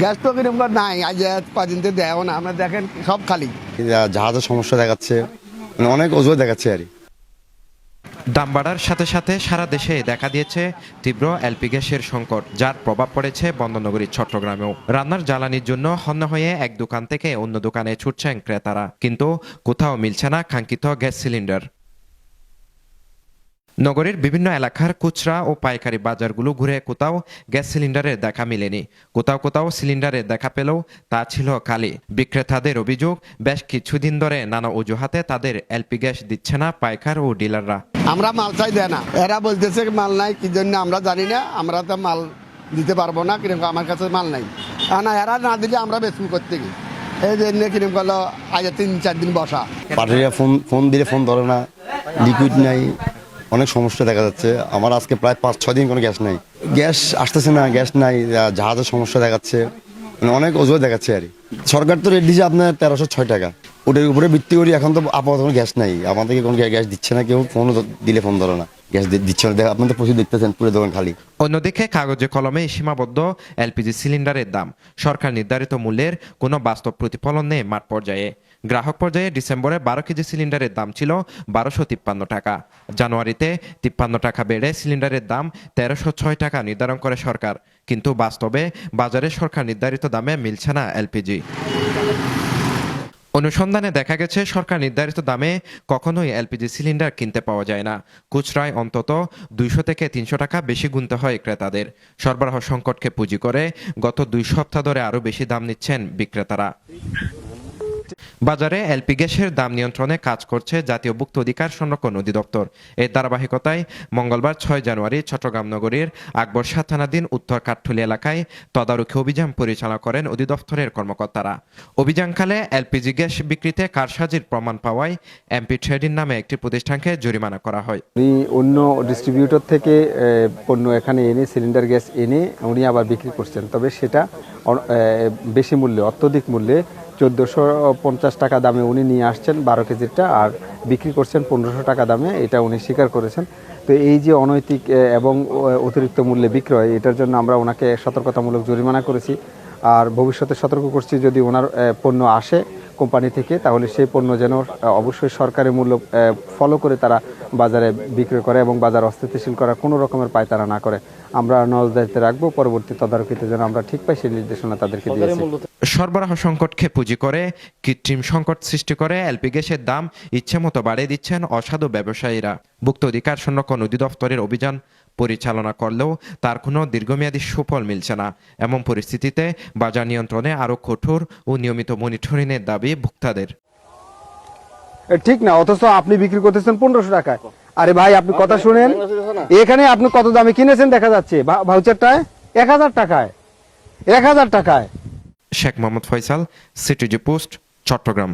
Gas তো কীরকম নাই আজ কদিন তো দেও না। আমরা দেখেন সব খালি। জাহাজের সমস্যা দেখাচ্ছে। মানে অনেক অজুহাত দেখাচ্ছে আর কি। দাম বাড়ার সাথে সাথে সারা দেশে দেখা দিয়েছে তীব্র এলপি গ্যাসের সংকট যার প্রভাব পড়েছে বন্দরনগরী চট্টগ্রামেও। রান্নার জ্বালানির জন্য হন্য হয়ে এক দোকান থেকে অন্য দোকানে ছুটছেন ক্রেতারা। কিন্তু কোথাও মিলছে না কাঙ্ক্ষিত গ্যাস সিলিন্ডার। নগরীর বিভিন্ন এলাকার খুচরা ও পাইকারি বাজারগুলো ঘুরে কোথাও গ্যাস সিলিন্ডারের দেখা মেলেনি। কোথাও কোথাও সিলিন্ডারের দেখা পেলেও তা ছিল খালি। বিক্রেতাদের অভিযোগ বেশ কিছুদিন ধরে নানা অজুহাতে তাদের এলপি গ্যাস দিচ্ছে না পাইকার ও ডিলাররা। আমরা মাল চাই দেয় না। এরা বলতেছে মাল নাই কি জন্য আমরা জানি না? আমরা তো মাল দিতে পারব না কীরকম আমার কাছে মাল নাই। না এরা না দিলে আমরা বেসবুক করতে গিয়ে এই জন্য কীরকম করল আজ তিন চার দিন বসা। ফোন ফোন দিলে ফোন ধরে না লিকুইড নাই। অনেক সমস্যা দেখা যাচ্ছে। আমার আজকে প্রায় পাঁচ, ছয় দিন কোনো গ্যাস নাই। গ্যাস আসতেছে না, গ্যাস নাই জাহাজের সমস্যা দেখাচ্ছে। মানে অনেক অজুহাত দেখাচ্ছে আর। সরকার তো রেট দিচ্ছে আপনার তেরোশো ছয় টাকা। ওটার উপরে ভিত্তি করি এখন তো আপাতত কোনো গ্যাস নাই। আমাদেরকে কোনো গ্যাস দিচ্ছে না, কেউ ফোনও দিলে ফোন ধরো না। গ্যাস দিচ্ছে না। তো প্রচুর দেখতেছেন, পুরো দোকান খালি। অন্যদিকে কাগজে কলমে সীমাবদ্ধ এলপিজি সিলিন্ডারের দাম। সরকার নির্ধারিত মূল্যের কোনো বাস্তব প্রতিফলন নেই মাঠ পর্যায়ে। গ্রাহক পর্যায়ে ডিসেম্বরে বারো কেজি সিলিন্ডারের দাম ছিল বারোশো তিপ্পান্ন টাকা। জানুয়ারিতে তিপ্পান্ন টাকা বেড়ে সিলিন্ডারের দাম তেরোশো ছয় টাকা নির্ধারণ করে সরকার। কিন্তু বাস্তবে বাজারে সরকার নির্ধারিত দামে মিলছে না এলপিজি। অনুসন্ধানে দেখা গেছে, সরকার নির্ধারিত দামে কখনোই এলপিজি সিলিন্ডার কিনতে পাওয়া যায় না। খুচরায় অন্তত দুইশো থেকে তিনশো টাকা বেশি গুনতে হয় ক্রেতাদের। সরবরাহ সংকটকে পুঁজি করে গত দুই সপ্তাহ ধরে আরও বেশি দাম নিচ্ছেন বিক্রেতারা। বাজারে এলপি গ্যাসের দাম নিয়ন্ত্রণে কাজ করছে জাতীয় ভুক্ত অধিকার সংরক্ষণ অধিদপ্তর। এর ধারাবাহিকতায় মঙ্গলবার ছয় জানুয়ারি চট্টগ্রাম নগরীর আকবর থানাধীন উত্তর কাঠঠুলি এলাকায় তদারকি অভিযান পরিচালনা করেন অধিদপ্তরের কর্মকর্তারা। অভিযানকালে এলপিজি গ্যাস বিক্রিতে কারসাজির প্রমাণ পাওয়ায় এমপি ট্রেডিং নামে একটি প্রতিষ্ঠানকে জরিমানা করা হয়। অন্য ডিস্ট্রিবিউটর থেকে পণ্য এখানে এনে, সিলিন্ডার গ্যাস এনে উনি আবার বিক্রি করছেন। তবে সেটা বেশি মূল্যে, অত্যধিক মূল্যে চোদ্দোশো পঞ্চাশ টাকা দামে উনি নিয়ে আসছেন বারো কেজিটা আর বিক্রি করছেন পনেরোশো টাকা দামে। এটা উনি স্বীকার করেছেন। তো এই যে অনৈতিক এবং অতিরিক্ত মূল্যে বিক্রয়, এটার জন্য আমরা ওনাকে সতর্কতামূলক জরিমানা করেছি। আর ভবিষ্যতে সতর্ক করছি যদি ওনার পণ্য আসে কোম্পানি থেকে তাহলে সেই পণ্য যেন অবশ্যই সরকারি মূল্য ফলো করে তারা বাজারে বিক্রয় করে এবং বাজার অস্থিতিশীল করার কোনো রকমের পায়তারা না করে। আমরা নজরদারিতে রাখব পরবর্তী তদারকিতে যেন আমরা ঠিক পাই সেই নির্দেশনা তাদেরকে দিয়েছি। সরবরাহ সংকটকে পুঁজি করে কৃত্রিম সংকট সৃষ্টি করে এলপি গ্যাসের দাম ইচ্ছে মতো বাড়িয়ে দিচ্ছেন অসাধু ব্যবসায়ীরা। ভুক্ত অধিকার সংরক্ষণ অধিদপ্তরের অভিযান পরিচালনা করলেও তার কোনো দীর্ঘমেয়াদী সুফল মিলছে না। এমন পরিস্থিতিতে বাজার নিয়ন্ত্রণে আরও কঠোর ও নিয়মিত মনিটরিংয়ের দাবি ভোক্তাদের। ঠিক না অথচ আপনি বিক্রি করতেছেন পনেরোশো টাকায়। আরে ভাই আপনি কথা শুনেন। এখানে আপনি কত দামে কিনেছেন দেখা যাচ্ছে। ভাউচারটায় এক হাজার টাকায়। এক হাজার টাকায়। Sheikh Mohammad Faisal CTG post Chattogram.